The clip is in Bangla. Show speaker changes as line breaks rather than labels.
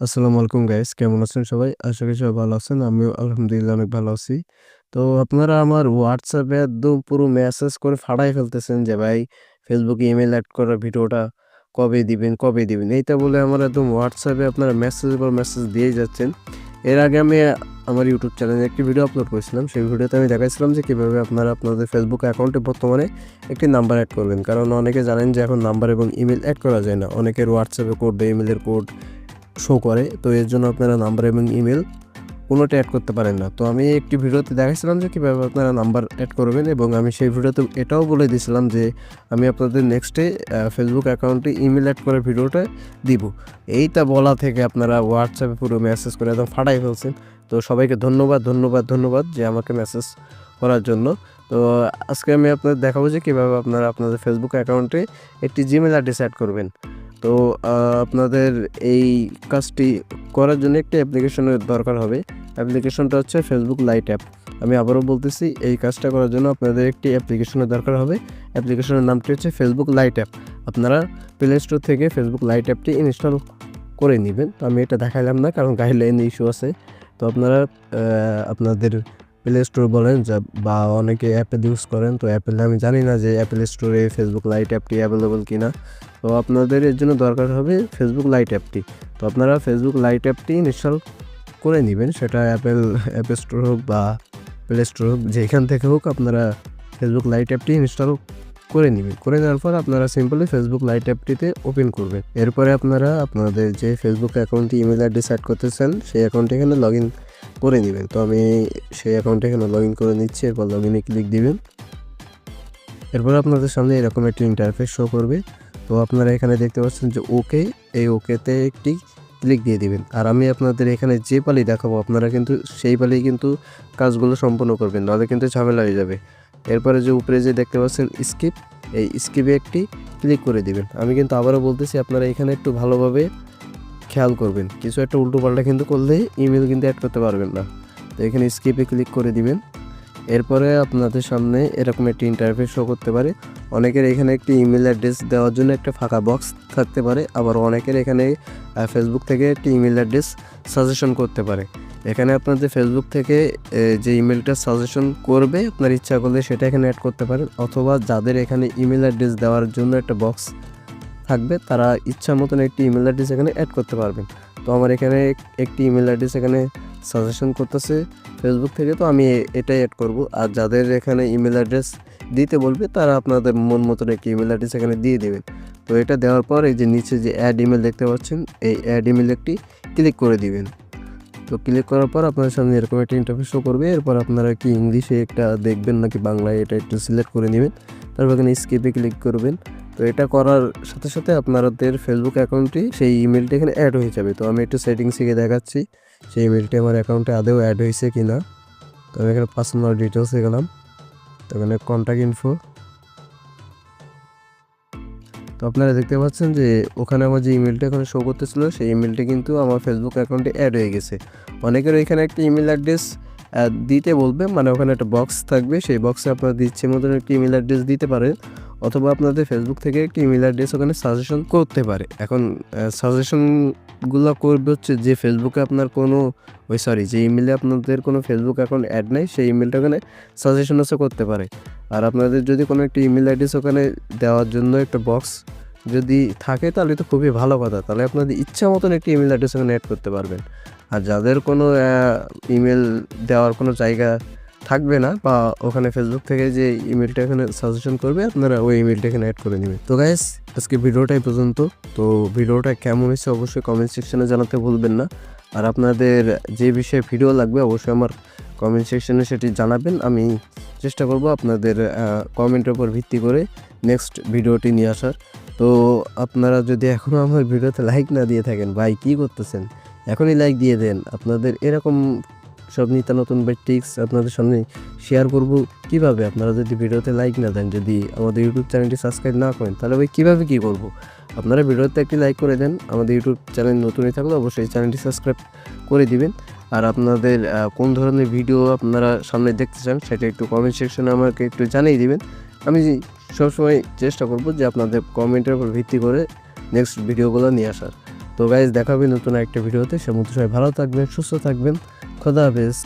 আসসালামু আলাইকুম গাইস কেমন আছেন সবাই? আশা করি সবাই ভালো আছেন। আমিও আলহামদুলিল্লাহ অনেক ভালো আছি। তো আপনারা আমার হোয়াটসঅ্যাপে একদম পুরো মেসেজ করে ফাটায় ফেলতেছেন যে ভাই ফেসবুকে ইমেল অ্যাড করার ভিডিওটা কবে দিবেন, কবে দিবেন? এইটা বলে আমার একদম হোয়াটসঅ্যাপে আপনারা মেসেজের পর মেসেজ দিয়েই যাচ্ছেন। এর আগে আমি আমার ইউটিউব চ্যানেলে একটি ভিডিও আপলোড করেছিলাম। সেই ভিডিওতে আমি দেখাইছিলাম যে কীভাবে আপনারা আপনাদের ফেসবুক অ্যাকাউন্টে বর্তমানে একটি নাম্বার অ্যাড করবেন। কারণ অনেকে জানেন যে এখন নাম্বার এবং ইমেল অ্যাড করা যায় না। অনেকের হোয়াটসঅ্যাপে কোড বা ইমেইলের কোড শো করে। তো এর জন্য আপনারা নাম্বার এবং ইমেল কোনোটা অ্যাড করতে পারেন না। তো আমি একটি ভিডিওতে দেখাইছিলাম যে কীভাবে আপনারা নাম্বার অ্যাড করবেন এবং আমি সেই ভিডিওতে এটাও বলে দিয়েছিলাম যে আমি আপনাদের নেক্সটে ফেসবুক অ্যাকাউন্টে ইমেল অ্যাড করে ভিডিওটা দিব। এইটা বলা থেকে আপনারা হোয়াটসঅ্যাপে পুরো মেসেজ করে একদম ফাটাই ফেলছেন। তো সবাইকে ধন্যবাদ, ধন্যবাদ, ধন্যবাদ যে আমাকে মেসেজ করার জন্য। তো আজকে আমি আপনাদের দেখাবো যে কীভাবে আপনারা আপনাদের ফেসবুক অ্যাকাউন্টে একটি জিমেইল অ্যাড্রেস অ্যাড করবেন। তো আপনাদের এই কাজটি করার জন্য একটি অ্যাপ্লিকেশনের দরকার হবে। অ্যাপ্লিকেশনটা হচ্ছে ফেসবুক লাইট অ্যাপ। আমি আবারও বলতেছি, এই কাজটা করার জন্য আপনাদের একটি অ্যাপ্লিকেশনের দরকার হবে। অ্যাপ্লিকেশনের নামটি হচ্ছে ফেসবুক লাইট অ্যাপ। আপনারা প্লে স্টোর থেকে ফেসবুক লাইট অ্যাপটি ইনস্টল করে নেবেন তো আমি এটা দেখাইলাম না, কারণ গাইডলাইন ইস্যু আছে। তো আপনারা আপনাদের প্লে স্টোর বলেন বা অনেকে অ্যাপেল ইউজ করেন। তো অ্যাপেলে আমি জানি না যে অ্যাপেল স্টোরে ফেসবুক লাইট অ্যাপটি অ্যাভেলেবল কি না তো আপনাদের এর জন্য দরকার হবে ফেসবুক লাইট অ্যাপটি। তো আপনারা ফেসবুক লাইট অ্যাপটি ইনস্টল করে নিবেন। সেটা অ্যাপেল অ্যাপ স্টোর হোক বা প্লে স্টোর হোক, যেখান থেকে হোক আপনারা ফেসবুক লাইট অ্যাপটি ইনস্টল করে নিবেন। করে নেওয়ার পর আপনারা সিম্পলি ফেসবুক লাইট অ্যাপটিতে ওপেন করবেন। এরপরে আপনারা আপনাদের যে ফেসবুক অ্যাকাউন্টে ইমেইল অ্যাড্রেস এড করতে চান সেই অ্যাকাউন্টে এখানে লগইন করে নিবেন। তো আমি সেই অ্যাকাউন্টে এখানে লগ ইন করে নিচ্ছি। এরপর লগইনে ক্লিক দিবেন। এরপর আপনাদের সামনে এরকম একটি ইন্টারফেস শো করবে। তো আপনারা এখানে দেখতে পাচ্ছেন যে ওকে, এই ওকেতে একটি ক্লিক দিয়ে দিবেন। আর আমি আপনাদের এখানে যে পালি দেখাবো আপনারা কিন্তু সেই পালিই কিন্তু কাজগুলো সম্পূর্ণ করবেন। নাহলে কিন্তু ঝামেলা হয়ে যাবে। এরপরে যে উপরে যে দেখতে পাচ্ছেন স্কিপ, এই স্কিপে একটি ক্লিক করে দিবেন। আমি কিন্তু আবারও বলতেছি আপনারা এখানে একটু ভালোভাবে খেয়াল করবেন। কিছু একটা উল্টোপাল্টা কিন্তু করলে ইমেল কিন্তু অ্যাড করতে পারবেন না। তো এখানে স্কিপে ক্লিক করে দিবেন। এরপরে আপনাদের সামনে এরকম একটি ইন্টারফেস শো করতে পারে। অনেকের এখানে একটি ইমেইল অ্যাড্রেস দেওয়ার জন্য একটা ফাঁকা বক্স থাকতে পারে। আবার অনেকের এখানে ফেসবুক থেকে একটি ইমেইল অ্যাড্রেস সাজেশন করতে পারে। এখানে আপনাদের ফেসবুক থেকে যে ইমেলটা সাজেশন করবে, আপনার ইচ্ছা করলে সেটা এখানে অ্যাড করতে পারেন। অথবা যাদের এখানে ইমেইল অ্যাড্রেস দেওয়ার জন্য একটা বক্স থাকবে, তারা ইচ্ছা মতন একটি ইমেল অ্যাড্রেস এখানে অ্যাড করতে পারবেন। তো আমার এখানে একটি ইমেল অ্যাড্রেস এখানে সাজেশন করতেছে ফেসবুক থেকে, তো আমি এটাই অ্যাড করব। আর যাদের এখানে ইমেল অ্যাড্রেস দিতে বলবে, তারা আপনাদের মন মতন একটি ইমেল অ্যাড্রেস এখানে দিয়ে দিবেন। তো এটা দেওয়ার পর এই যে নিচে যে অ্যাড ইমেল দেখতে পাচ্ছেন, এই অ্যাড ইমেল একটি ক্লিক করে দিবেন। তো ক্লিক করার পর আপনার সামনে এরকম একটা ইন্টারফেস শো করবে। এরপর আপনারা কি ইংলিশে একটা দেখবেন, নাকি বাংলায় এটা একটু সিলেক্ট করে নেবেন তারপর এখানে স্কিপে ক্লিক করবেন। তো এটা করার সাথে, সাথে আপনাদের ফেসবুক অ্যাকাউন্টটি সেই ইমেলটি এখানে অ্যাড হয়ে যাবে। তো আমি একটু সেটিংস থেকে দেখাচ্ছি সেই ইমেলটি আমার অ্যাকাউন্টে আদৌ অ্যাড হয়েছে কিনা। তো আমি এখানে পার্সোনাল ডিটেইলসে গেলাম। তো এখানে কন্টাক্ট ইনফো তো আপনারা দেখতে পাচ্ছেন যে ওখানে আমার যে ইমেলটা এখানে শো করতেছিল সেই ইমেইলটা কিন্তু আমার ফেসবুক অ্যাকাউন্টে অ্যাড হয়ে গেছে। অনেকের এখানে একটা ইমেল অ্যাড্রেস দিতে বলবে মানে ওখানে একটা বক্স থাকবে সেই বক্সে আপনাদের দিচ্ছে মতন একটি ইমেইল অ্যাড্রেস দিতে পারেন। অথবা আপনাদের ফেসবুক থেকে একটি ইমেইল অ্যাড্রেস ওখানে সাজেশন করতে পারে। এখন সাজেশনগুলা করবে হচ্ছে যে ফেসবুকে আপনার কোনো, ওই সরি যে ইমেলে আপনাদের কোনো ফেসবুক অ্যাকাউন্ট অ্যাড নাই, সেই ইমেলটা ওখানে সাজেশন হচ্ছে করতে পারে। আর আপনাদের যদি কোনো একটি ইমেল অ্যাড্রেস ওখানে দেওয়ার জন্য একটা বক্স যদি থাকে, তাহলে তো খুবই ভালো কথা। তাহলে আপনাদের ইচ্ছা মতন একটি ইমেইল অ্যাড্রেস ওখানে অ্যাড করতে পারবেন। আর যাদের কোনো ইমেল দেওয়ার কোনো জায়গা থাকবে না বা ওখানে ফেসবুক থেকে যে ইমেলটা এখানে সাজেশন করবে, আপনারা ওই ইমেইলটা এখানে এড করে নিবেন। তো গাইস আজকে ভিডিওটাই পর্যন্ত। তো ভিডিওটা কেমন হয়েছে অবশ্যই কমেন্ট সেকশনে জানাতে ভুলবেন না। আর আপনাদের যে বিষয়ে ভিডিও লাগবে, অবশ্যই আমার কমেন্ট সেকশনে সেটি জানাবেন। আমি চেষ্টা করব আপনাদের কমেন্টের উপর ভিত্তি করে নেক্সট ভিডিওটি নিয়ে আসার। তো আপনারা যদি এখনও আমার ভিডিওতে লাইক না দিয়ে থাকেন, ভাই কী করতেছেন? এখনই লাইক দিয়ে দেন। আপনাদের এরকম সব নিত্য নতুন ভাই টিপস আপনাদের সামনে শেয়ার করব কীভাবে? আপনারা যদি ভিডিওতে লাইক না দেন, যদি আমাদের ইউটিউব চ্যানেলটি সাবস্ক্রাইব না করেন তাহলে ভাই কীভাবে কী করব? আপনারা ভিডিওতে একটি লাইক করে দেন। আমাদের ইউটিউব চ্যানেল নতুনই থাকলে অবশ্যই চ্যানেলটি সাবস্ক্রাইব করে দিবেন। আর আপনাদের কোন ধরনের ভিডিও আপনারা সামনে দেখতে চান সেটা একটু কমেন্ট সেকশনে আমাকে একটু জানিয়ে দিবেন। আমি সবসময় চেষ্টা করব যে আপনাদের কমেন্টের উপর ভিত্তি করে নেক্সট ভিডিওগুলো নিয়ে আসার। তো গাইজ দেখা হবে নতুন একটা ভিডিওতে সে মতো সবাই ভালো থাকবেন সুস্থ থাকবেন খোদা হাফেজ।